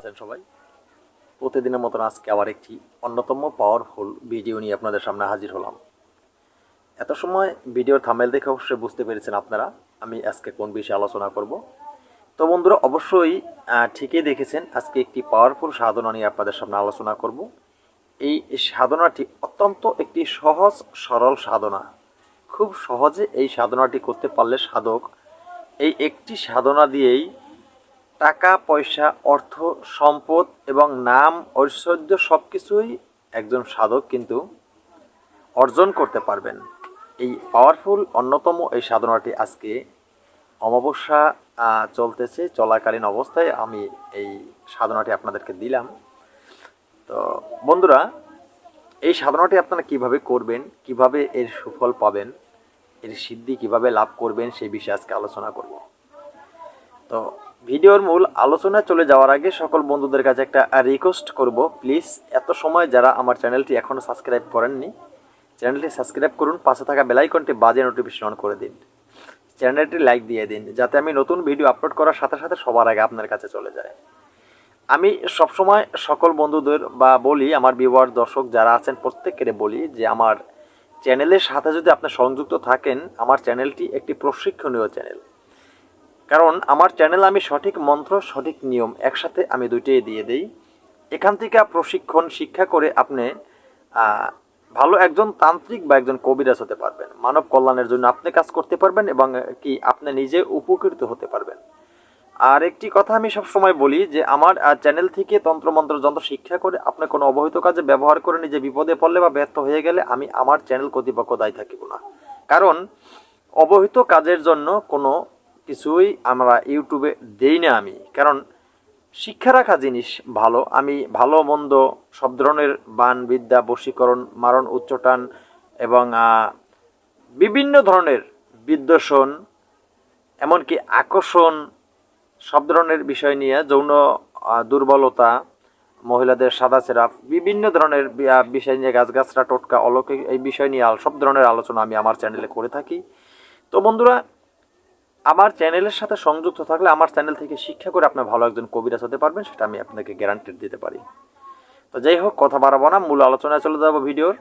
আছেন সবাই। প্রতিদিনের মতন আজকে আবার একটি অন্যতম পাওয়ারফুল ভিডিও নিয়ে আপনাদের সামনে হাজির হলাম। এত সময় ভিডিওর থামেল দেখে অবশ্যই বুঝতে পেরেছেন আপনারা আমি আজকে কোন বিষয়ে আলোচনা করব। তো বন্ধুরা, অবশ্যই ঠিকই দেখেছেন, আজকে একটি পাওয়ারফুল সাধনা নিয়ে আপনাদের সামনে আলোচনা করব। এই সাধনাটি অত্যন্ত একটি সহজ, সরল সাধনা। খুব সহজে এই সাধনাটি করতে পারলে সাধক এই একটি সাধনা দিয়েই টাকা, পয়সা, অর্থ, সম্পদ এবং নাম, ঐশ্বর্য সব কিছুই একজন সাধক কিন্তু অর্জন করতে পারবেন। এই পাওয়ারফুল অন্যতম এই সাধনাটি আজকে অমাবস্যা চলতেছে, চলাকালীন অবস্থায় আমি এই সাধনাটি আপনাদেরকে দিলাম। তো বন্ধুরা, এই সাধনাটি আপনারা কীভাবে করবেন, কীভাবে এর সুফল পাবেন, এর সিদ্ধি কীভাবে লাভ করবেন সেই বিষয়ে আজকে আলোচনা করব। তো ভিডিওর মূল আলোচনায় চলে যাওয়ার আগে সকল বন্ধুদের কাছে একটা রিকোয়েস্ট করব। প্লিজ এত সময় যারা আমার চ্যানেলটি এখনও সাবস্ক্রাইব করেননি, চ্যানেলটি সাবস্ক্রাইব করুন, পাশে থাকা বেলাইকনটি বাজে নোটিফিকেশন অন করে দিন। চ্যানেলটি লাইক দিয়ে দিন, যাতে আমি নতুন ভিডিও আপলোড করার সাথে সাথে সবার আগে আপনার কাছে চলে যায়। আমি সবসময় সকল বন্ধুদের বা বলি, আমার বিওয়ার দর্শক যারা আছেন প্রত্যেকের বলি যে, আমার চ্যানেলের সাথে যদি আপনি সংযুক্ত থাকেন, আমার চ্যানেলটি একটি প্রশিক্ষণীয় চ্যানেল। কারণ আমার চ্যানেল আমি সঠিক মন্ত্র, সঠিক নিয়ম একসাথে আমি দুইটাই দিয়ে দেই। এখান থেকে প্রশিক্ষণ, শিক্ষা করে আপনি ভালো একজন তান্ত্রিক বা একজন কবিরাজ হতে পারবেন। মানব কল্যাণের জন্য আপনি কাজ করতে পারবেন এবং কি আপনি নিজে উপকৃত হতে পারবেন। আর একটি কথা আমি সব সময় বলি যে, আমার চ্যানেল থেকে তন্ত্রমন্ত্র যন্ত্র শিক্ষা করে আপনি কোনো অবহিত কাজে ব্যবহার করে নিজে বিপদে পড়লে বা ব্যর্থ হয়ে গেলে আমি আমার চ্যানেল কর্তৃপক্ষ দায়ী থাকিব না। কারণ অবহিত কাজের জন্য কোনো কিছুই আমরা ইউটিউবে দেই না আমি। কারণ শিক্ষা রাখা জিনিস ভালো। আমি ভালো মন্দ সব ধরনের বান, বিদ্যা, বশীকরণ, মারণ, উচ্চটান এবং বিভিন্ন ধরনের বিদ্বেষণ, এমনকি আকর্ষণ সব ধরনের বিষয় নিয়ে যৌন দুর্বলতা, মহিলাদের সাদা সেরাপ বিভিন্ন ধরনের বিষয় নিয়ে গাছগাছরা টোটকা, অলৌকিক এই বিষয় নিয়ে সব ধরনের আলোচনা আমি আমার চ্যানেলে করে থাকি। তো বন্ধুরা আমার চ্যানেলের সাথে সংযুক্ত থাকলে আমার চ্যানেল থেকে শিক্ষা করে আপনি ভালো একজন কবিরাজ হতে পারবেন, সেটা আমি আপনাকে গ্যারান্টি দিতে পারি। তো যাই হোক, কথা বাড়াবো না, মূল আলোচনায় চলে যাব ভিডিওর।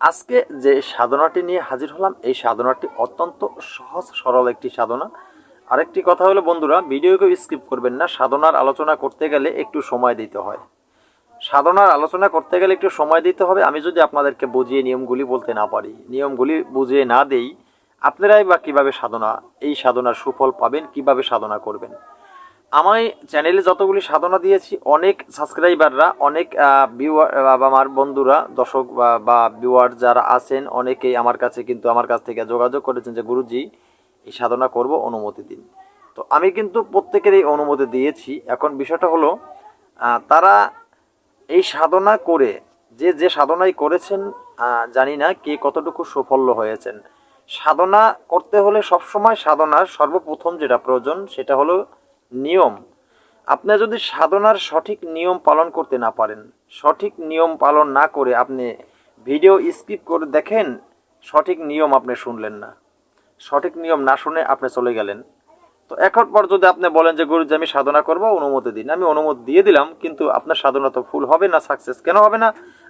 আজকে যে সাধনাটি নিয়ে হাজির হলাম, এই সাধনাটি অত্যন্ত সহজ, সরল একটি সাধনা। আরেকটি কথা হলো, বন্ধুরা ভিডিওকে স্কিপ করবেন না, সাধনার আলোচনা করতে গেলে একটু সময় দিতে হয়। সাধনার আলোচনা করতে গেলে একটু সময় দিতে হবে। আমি যদি আপনাদেরকে বুঝিয়ে নিয়মগুলি বলতে না পারি, নিয়মগুলি বুঝিয়ে না দেই আপনারাই বা কীভাবে সাধনা, এই সাধনার সুফল পাবেন, কীভাবে সাধনা করবেন? আমি চ্যানেলে যতগুলি সাধনা দিয়েছি, অনেক সাবস্ক্রাইবাররা অনেক ভিউয়ার আমার বন্ধুরা, দর্শক বা- বা ভিউয়ার যারা আছেন, অনেকেই আমার কাছে কিন্তু আমার কাছ থেকে যোগাযোগ করেছেন যে, গুরুজি, এই সাধনা করব অনুমতি দিন। তো আমি কিন্তু প্রত্যেকের এই অনুমতি দিয়েছি। এখন বিষয়টা হলো তারা এই সাধনা করে, যে যে সাধনাই করেছেন জানি না কে কতটুকু সাফল্য হয়েছেন। সাধনা করতে হলে সবসময় সাধনার সর্বপ্রথম যেটা প্রয়োজন সেটা হলো নিয়ম। আপনি যদি সাধনার সঠিক নিয়ম পালন করতে না পারেন, সঠিক নিয়ম পালন না করে আপনি ভিডিও স্কিপ করে দেখেন, সঠিক নিয়ম আপনি শুনলেন না। সঠিক নিয়ম না শুনে আপনি চলে গেলেন। তো এখন পর যদি আপনি বলেন যে, গুরুজি, আমি সাধনা করব, অনুমতি দিন। আমি অনুমতি দিয়ে দিলাম, কিন্তু আপনার সাধনা তো ফুল হবে না সাকসেস কেন হবে না?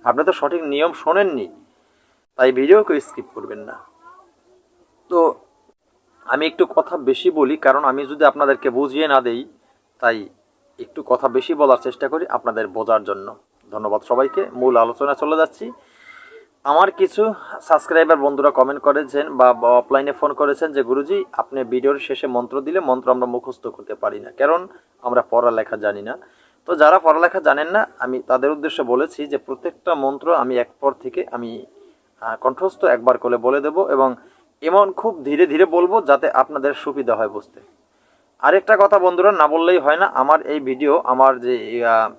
আপনি তো সঠিক নিয়ম শোনেননি, তাই ভিডিওকে স্কিপ করবেন না। তো আমি একটু কথা বেশি বলি, কারণ আমি যদি আপনাদেরকে বুঝিয়ে না দেই, তাই একটু কথা বেশি বলার চেষ্টা করি আপনাদের বোঝার জন্য। ধন্যবাদ সবাইকে, মূল আলোচনা চলে যাচ্ছি। আমার কিছু সাবস্ক্রাইবার বন্ধুরা কমেন্ট করেছেন বা অফলাইনে ফোন করেছেন যে, গুরুজি, আপনি ভিডিওর শেষে মন্ত্র দিলে মন্ত্র আমরা মুখস্থ করতে পারি না। কারণ আমরা পড়ালেখা জানি না। তো যারা পড়ালেখা জানেন না, আমি তাদের উদ্দেশ্যে বলেছি যে, প্রত্যেকটা মন্ত্র আমি এক পর থেকে আমি কণ্ঠস্থ একবার করে বলে দেব এবং এমন খুব ধীরে ধীরে বলব যাতে আপনাদের সুবিধা হয় বুঝতে। আরেকটা কথা বন্ধুরা, না বললেই হয় না, আমার এই ভিডিও আমার যে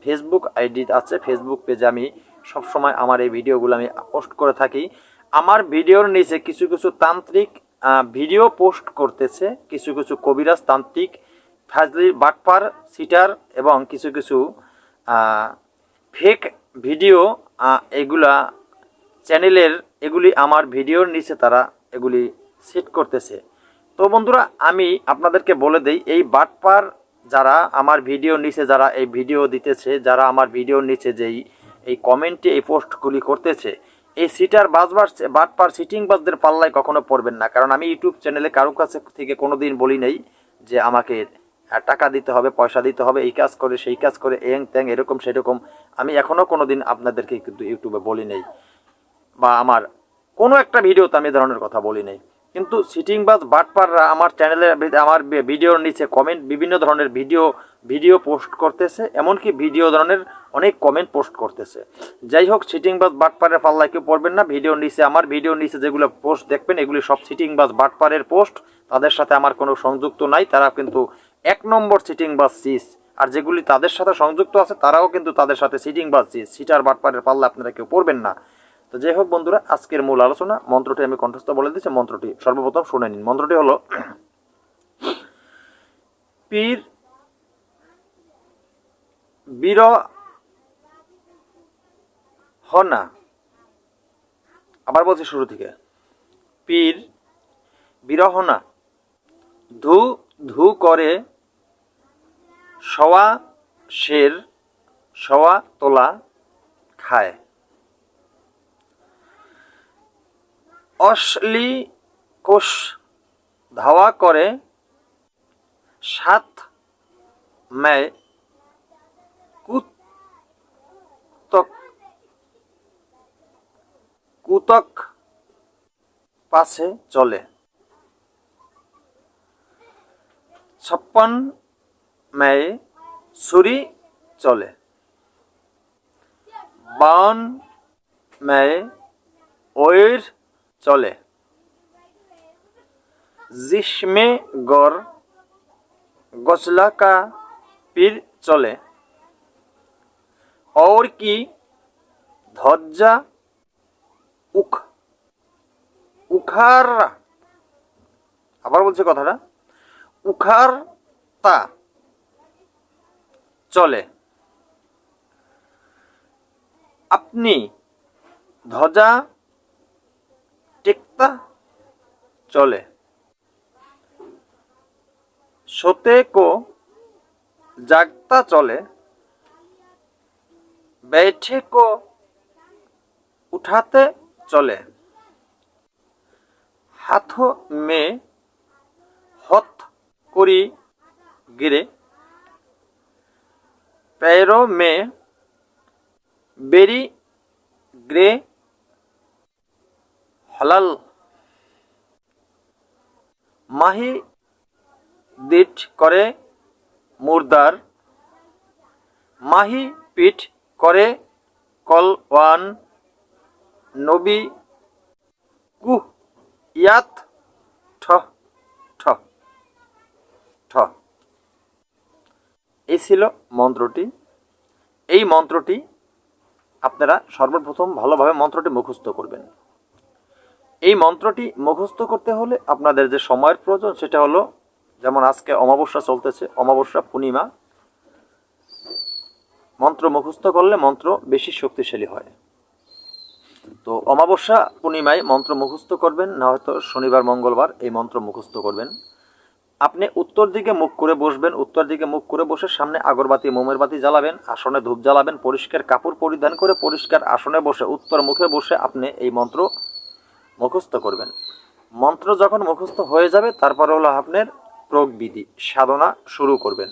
ফেসবুক আইডি আছে ফেসবুক পেজে আমি সবসময় আমার এই ভিডিওগুলো আমি পোস্ট করে থাকি। আমার ভিডিওর নিচে কিছু কিছু তান্ত্রিক ভিডিও পোস্ট করতেছে, কিছু কিছু কবিরাজ তান্ত্রিক, ফাজলি বাটপার, সিটার এবং কিছু কিছু ফেক ভিডিও এগুলা চ্যানেলের এগুলি আমার ভিডিওর নিচে তারা এগুলি সেট করতেছে। তো বন্ধুরা, আমি আপনাদেরকে বলে দেই, এই বাটপার যারা আমার ভিডিও নিচে যারা এই ভিডিও দিতেছে, যারা আমার ভিডিওর নিচে যেই, এই কমেন্টে এই পোস্টগুলি করতেছে, এই সিটার বাজবার, বাটপার সিটিং বাজদের পাল্লায় কখনো পড়বেন না। কারণ আমি ইউটিউব চ্যানেলে কারও কাছে থেকে কোনো দিন বলি নেই যে আমাকে টাকা দিতে হবে, পয়সা দিতে হবে, এই কাজ করে, সেই কাজ করে, এং ত্যাং, এরকম সেরকম আমি এখনও কোনো দিন আপনাদেরকে কিন্তু ইউটিউবে বলি নেই। বা আমার কোনো একটা ভিডিওতে আমি ধরনের কথা বলি নাই। কিন্তু সিটিং বাজ বাটপাররা আমার চ্যানেলে আমার ভিডিওর নিচে কমেন্ট বিভিন্ন ধরনের ভিডিও ভিডিও পোস্ট করতেছে, এমনকি ভিডিও ধরনের অনেক কমেন্ট পোস্ট করতেছে। যাই হোক সিটিং বাজ বাটপারের পাল্লায় কেউ পড়বেন না, ভিডিওর নিচে আমার, ভিডিওর নিচে যেগুলো পোস্ট দেখবেন, এগুলি সব সিটিং বাজ বাটপারের পোস্ট তাদের সাথে আমার কোনো সংযুক্ত নাই তারা কিন্তু এক নম্বর সিটিং বাজ সিস আর যেগুলি তাদের সাথে সংযুক্ত আছে, তারাও কিন্তু তাদের সাথে সিটিং বাজ সিস সিটার বাটপারের পাল্লা আপনারা কেউ পড়বেন না। তো যাই হোক বন্ধুরা, আজকের মূল আলোচনা, মন্ত্রটি আমি কণ্ঠস্থ বলে দিচ্ছি মন্ত্রটি সর্বপ্রথম শুনে নিন। মন্ত্রটি হলো, পীর বীর হনা আবার বলছি শুরু থেকে, পীর বিরহনা, ধু ধু করে সওয়া, শের, সওয়া, তোলা, খায়। অশ্লি কোষ ধাওয়া করে সাত মেয় কুতক কুতক পাশে চলে। ছাপ্পান মেয়ে ছুরি চলে। বাউন মেয়ে ওয়ের চলে জিসমে গর গসলা का পীর চলে और কি ধজ্জা উখ উখার আবার বলছে কথাটা উখার তা চলে আপনি ধ্বজা টেকতা চলে সোতে কো জাগতা চলে बैठे को उठाते चले हाथों में हथ करी गिरे पैरों में बेरी ग्रे হালাল মাহি দিট করে মুরদার, মাহি পিঠ করে কলওয়ান নবী কুহ ইয়াত ঠ ঠ ঠ। এই ছিল মন্ত্রটি। এই মন্ত্রটি আপনারা সর্বপ্রথম ভালোভাবে মন্ত্রটি মুখস্থ করবেন। এই মন্ত্রটি মুখস্থ করতে হলে আপনাদের যে সময়ের প্রয়োজন সেটা হলো, যেমন আজকে অমাবস্যা চলতেছে, অমাবস্যা পূর্ণিমা। মন্ত্র মুখস্থ করলে মন্ত্র বেশি শক্তিশালী হয়। তো অমাবস্যা পূর্ণিমায় মন্ত্র মুখস্থ করবেন, না হয়তো শনিবার, মঙ্গলবার এই মন্ত্র মুখস্থ করবেন। আপনি উত্তর দিকে মুখ করে বসবেন, উত্তর দিকে মুখ করে বসে সামনে আগরবাতি, মোমের বাতি জ্বালাবেন, আসনে ধূপ জ্বালাবেন, পরিষ্কার কাপড় পরিধান করে পরিষ্কার আসনে বসে, উত্তর মুখে বসে আপনি এই মন্ত্র মুখস্থ করবেন। মন্ত্র যখন মুখস্থ হয়ে যাবে, তারপর হলো আপনার প্রয়োগবিধি সাধনা শুরু করবেন।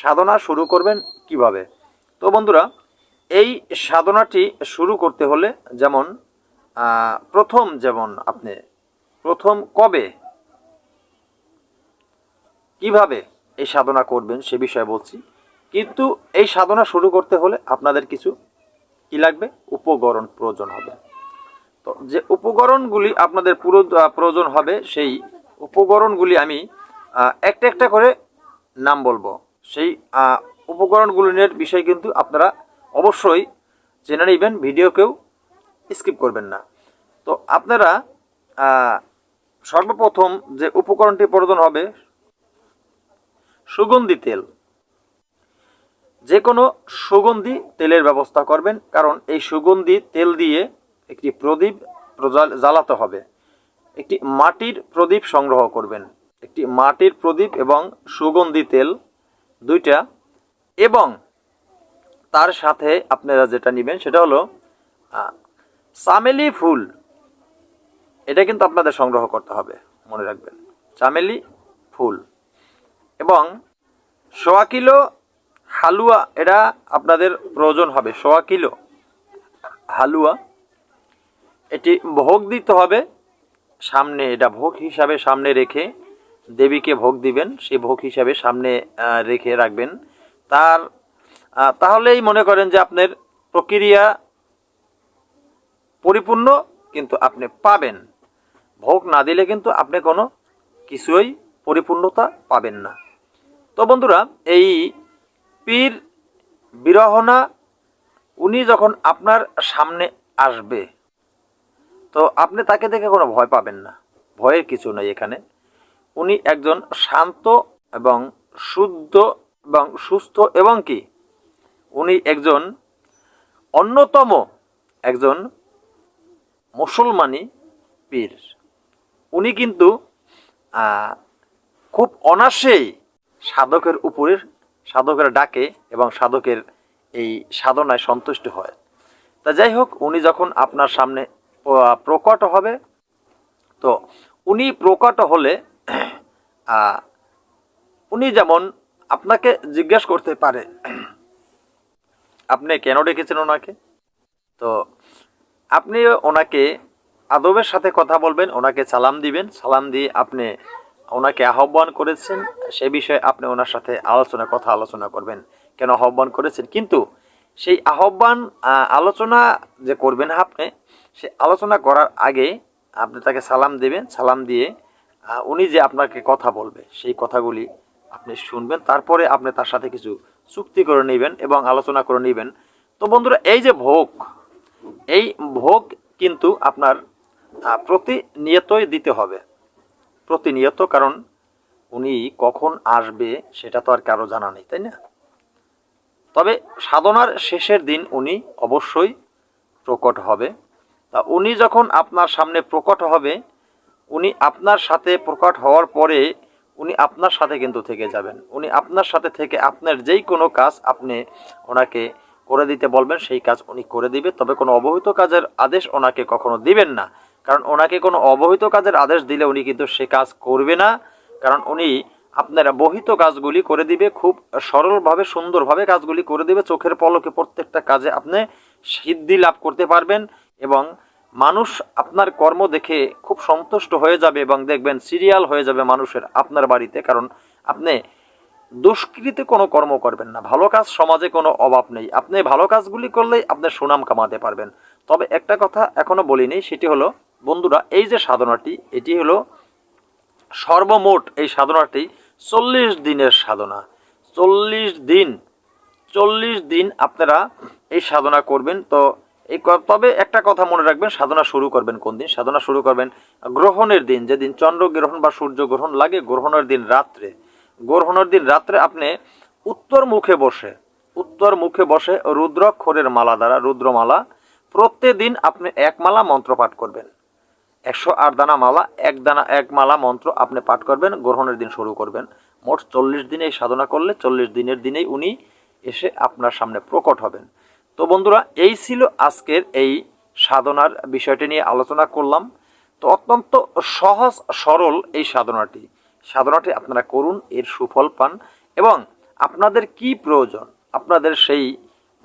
সাধনা শুরু করবেন কীভাবে? তো বন্ধুরা, এই সাধনাটি শুরু করতে হলে যেমন প্রথম যেমন আপনি, প্রথম কবে, কীভাবে এই সাধনা করবেন সে বিষয়ে বলছি। কিন্তু এই সাধনা শুরু করতে হলে আপনাদের কিছু কি লাগবে? উপকরণ প্রয়োজন হবে। তো যে উপকরণগুলি আপনাদের পুরো প্রয়োজন হবে, সেই উপকরণগুলি আমি একটা একটা করে নাম বলব। সেই উপকরণগুলির বিষয় কিন্তু আপনারা অবশ্যই জেনে নেবেন ভিডিও কেউ স্কিপ করবেন না। তো আপনারা সর্বপ্রথম যে উপকরণটি প্রয়োজন হবে, সুগন্ধি তেল। যে কোনো সুগন্ধি তেলের ব্যবস্থা করবেন, কারণ এই সুগন্ধি তেল দিয়ে একটি প্রদীপ জ্বালাতে হবে। একটি মাটির প্রদীপ সংগ্রহ করবেন। একটি মাটির প্রদীপ এবং সুগন্ধি তেল দুইটা এবং তার সাথে আপনারা যেটা নেবেন সেটা হলো চামেলি ফুল। এটা কিন্তু আপনাদের সংগ্রহ করতে হবে, মনে রাখবেন। চামেলি ফুল এবং সোয়া কিলো হালুয়া, এটা আপনাদের প্রয়োজন হবে। সোয়া কিলো হালুয়া এটি ভোগ দিতে হবে। সামনে এটা ভোগ হিসাবে সামনে রেখে দেবীকে ভোগ দিবেন। সে ভোগ হিসাবে সামনে রেখে রাখবেন। তার তাহলেই মনে করেন যে আপনার প্রক্রিয়া পরিপূর্ণ, কিন্তু আপনি পাবেন। ভোগ না দিলে কিন্তু আপনি কোনো কিছুই পরিপূর্ণতা পাবেন না। তো বন্ধুরা, এই পীর বিরহনা, উনি যখন আপনার সামনে আসবে তো আপনি তাকে দেখে কোনো ভয় পাবেন না। ভয়ের কিছু নেই এখানে। উনি একজন শান্ত এবং শুদ্ধ এবং সুস্থ এবং কি? উনি একজন অন্যতম একজন মুসলমানি পীর। উনি কিন্তু খুব অনাসেই সাধকের উপরের, সাধকের ডাকে এবং সাধকের এই সাধনায় সন্তুষ্ট হয়। তা যাই হোক, উনি যখন আপনার সামনে প্রকট হবে। তো উনি প্রকট হলে উনি যেমন আপনাকে জিজ্ঞাসা করতে পারে, আপনি কেন ডেকেছেন ওনাকে? তো আপনি ওনাকে আদবের সাথে কথা বলবেন, ওনাকে সালাম দিবেন। সালাম দিয়ে আপনি ওনাকে আহ্বান করেছেন। সে বিষয়ে আপনি ওনার সাথে আলোচনা, কথা আলোচনা করবেন, কেন আহ্বান করেছেন। কিন্তু সেই আহ্বান আলোচনা যে করবেন আপনি সে আলোচনা করার আগে আপনি তাকে সালাম দেবেন, সালাম দিয়ে উনি যে আপনাকে কথা বলবে, সেই কথাগুলি আপনি শুনবেন, তারপরে আপনি তার সাথে কিছু চুক্তি করে নেবেন এবং আলোচনা করে নেবেন। তো বন্ধুরা, এই যে ভোগ, এই ভোগ কিন্তু আপনার প্রতিনিয়তই দিতে হবে। প্রতিনিয়ত, কারণ উনি কখন আসবে সেটা তো আর কারও জানা নেই, তাই না? তবে সাধনার শেষের দিন উনি অবশ্যই প্রকট হবে। তা উনি যখন আপনার সামনে প্রকট হবে, উনি আপনার সাথে প্রকট হওয়ার পরে উনি আপনার সাথে কিন্তু থেকে যাবেন। উনি আপনার সাথে থেকে আপনার যেই কোনো কাজ আপনি ওনাকে করে দিতে বলবেন, সেই কাজ উনি করে দিবে। তবে কোনো অবহিত কাজের আদেশ ওনাকে কখনো দিবেন না। কারণ ওনাকে কোনো অবহিত কাজের আদেশ দিলে উনি কিন্তু সে কাজ করবে না। কারণ উনি আপনার বহিত কাজগুলি করে দিবে, খুব সরলভাবে, সুন্দরভাবে কাজগুলি করে দিবে। চোখের পলকে প্রত্যেকটা কাজে আপনি সিদ্ধি লাভ করতে পারবেন। এবং মানুষ আপনার কর্ম দেখে খুব সন্তুষ্ট হয়ে যাবে এবং দেখবেন সিরিয়াল হয়ে যাবে মানুষের আপনার বাড়িতে, কারণ আপনি দুষ্কৃতে কোনো কর্ম করবেন না। ভালো কাজ সমাজে কোনো অভাব নেই। আপনি ভালো কাজগুলি করলেই আপনি সুনাম কামাতে পারবেন। তবে একটা কথা এখনও বলিনি, সেটি হলো, বন্ধুরা, এই যে সাধনাটি, এটি হলো সর্বমোট এই সাধনাটি চল্লিশ দিনের সাধনা। চল্লিশ দিন চল্লিশ দিন আপনারা এই সাধনা করবেন। তো এই তবে একটা কথা মনে রাখবেন, সাধনা শুরু করবেন কোন দিন? সাধনা শুরু করবেন গ্রহণের দিন, যেদিন চন্দ্র গ্রহণ বা সূর্য গ্রহণ লাগে, গ্রহণের দিন রাত্রে। গ্রহণের দিন রাত্রে আপনি উত্তর মুখে বসে, উত্তর মুখে বসে রুদ্রাক্ষরের মালা দ্বারা, রুদ্রমালা, প্রত্যেকদিন আপনি এক মালা মন্ত্র পাঠ করবেন। একশো আট দানা মালা, এক দানা, এক মালা মন্ত্র আপনি পাঠ করবেন, গ্রহণের দিন শুরু করবেন। মোট চল্লিশ দিনে এই সাধনা করলে চল্লিশ দিনের দিনেই উনি এসে আপনার সামনে প্রকট হবেন। তো বন্ধুরা, এই ছিল আজকের এই সাধনার বিষয়টি নিয়ে আলোচনা করলাম। তো অত্যন্ত সহজ, সরল এই সাধনাটি। সাধনাটি আপনারা করুন, এর সুফল পান এবং আপনাদের কি প্রয়োজন, আপনাদের সেই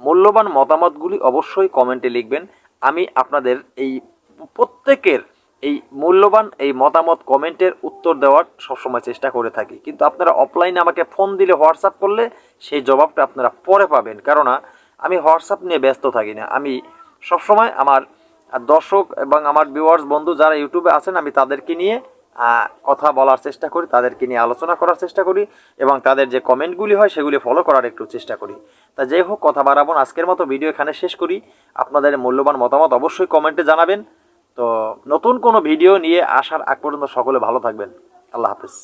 মূল্যবান মতামতগুলি অবশ্যই কমেন্টে লিখবেন। আমি আপনাদের এই প্রত্যেকের এই মূল্যবান এই মতামত কমেন্টের উত্তর দেওয়ার সবসময় চেষ্টা করে থাকি। কিন্তু আপনারা অফলাইনে আমাকে ফোন দিলে হোয়াটসঅ্যাপ করলে সেই জবাবটা আপনারা পরে পাবেন। কেননা আমি হোয়াটসঅ্যাপ নিয়ে ব্যস্ত থাকি না। আমি সবসময় আমার দর্শক এবং আমার ভিউয়ার্স বন্ধু যারা ইউটিউবে আছেন, আমি তাদেরকে নিয়ে কথা বলার চেষ্টা করি, তাদেরকে নিয়ে আলোচনা করার চেষ্টা করি এবং তাদের যে কমেন্টগুলি হয়, সেগুলি ফলো করার একটু চেষ্টা করি। তা যাই হোক, কথা বাড়াবো আজকের মতো ভিডিও এখানে শেষ করি। আপনাদের মূল্যবান মতামত অবশ্যই কমেন্টে জানাবেন। তো নতুন কোনো ভিডিও নিয়ে আসার আগ পর্যন্ত সকলে ভালো থাকবেন। আল্লাহ হাফিজ।